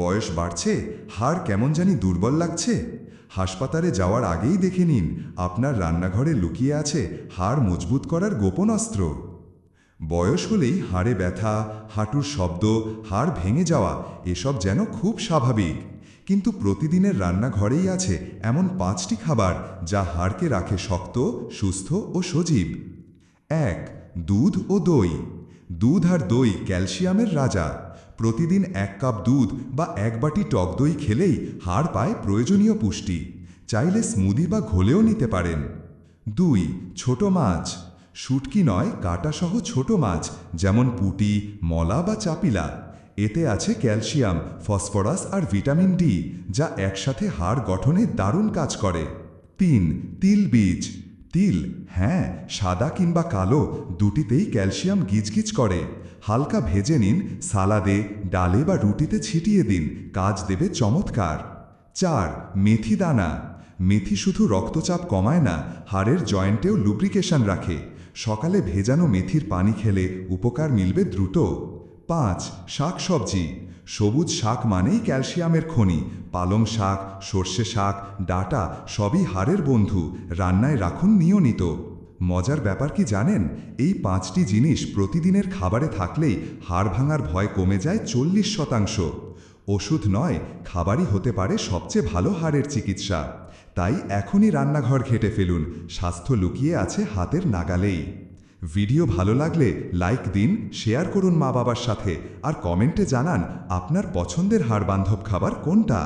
বয়স বাড়ছে, হাড় কেমন জানি দুর্বল লাগছে। হাসপাতালে যাওয়ার আগেই দেখে নিন, আপনার রান্নাঘরে লুকিয়ে আছে হাড় মজবুত করার গোপন অস্ত্র। বয়স হলেই হাড়ে ব্যথা, হাঁটুর শব্দ, হাড় ভেঙে যাওয়া, এসব যেন খুব স্বাভাবিক। কিন্তু প্রতিদিনের রান্নাঘরেই আছে এমন পাঁচটি খাবার যা হাড়কে রাখে শক্ত, সুস্থ ও সজীব। এক, দুধ ও দই। দুধ আর দই ক্যালসিয়ামের রাজা। প্রতিদিন এক কাপ দুধ বা এক বাটি টক দই খেলেই হাড় পায় প্রয়োজনীয় পুষ্টি। চাইলে স্মুদি বা ঘোলেও নিতে পারেন। দুই, ছোট মাছ। শুটকি নয়, কাঁটাসহ ছোট মাছ, যেমন পুঁটি, মলা বা চাপিলা। এতে আছে ক্যালসিয়াম, ফসফরাস আর ভিটামিন ডি, যা একসাথে হাড় গঠনে দারুণ কাজ করে। তিন, তিল বীজ। তিল হ্যাঁ সাদা কিংবা কালো, দুটিতেই ক্যালসিয়াম গিজগিজ করে। হালকা ভেজে নিন, সালাদে, ডালে বা রুটিতে ছিটিয়ে দিন, কাজ দেবে চমৎকার। চার, মেথি দানা। মেথি শুধু রক্তচাপ কমায় না, হাড়ের জয়েন্টেও লুব্রিকেশন রাখে। সকালে ভেজানো মেথির পানি খেলে উপকার মিলবে দ্রুত। পাঁচ শাক সবজি সবুজ শাক মানেই ক্যালসিয়ামের খনি। পালং শাক, সর্ষে শাক, ডাটা সবই হাড়ের বন্ধু। রান্নায় রাখুন নিয়মিত। মজার ব্যাপার কি জানেন? এই পাঁচটি জিনিস প্রতিদিনের খাবারে থাকলেই হাড় ভাঙার ভয় কমে যায় চল্লিশ শতাংশ। ওষুধ নয়, খাবারই হতে পারে সবচেয়ে ভালো হাড়ের চিকিৎসা। তাই এখনই রান্নাঘর ঘেটে ফেলুন, স্বাস্থ্য লুকিয়ে আছে হাতের নাগালেই। ভিডিও ভালো লাগলে লাইক দিন, শেয়ার করুন মা বাবার সাথে, আর কমেন্টে জানান আপনার পছন্দের হাড় বান্ধব খাবার কোনটা?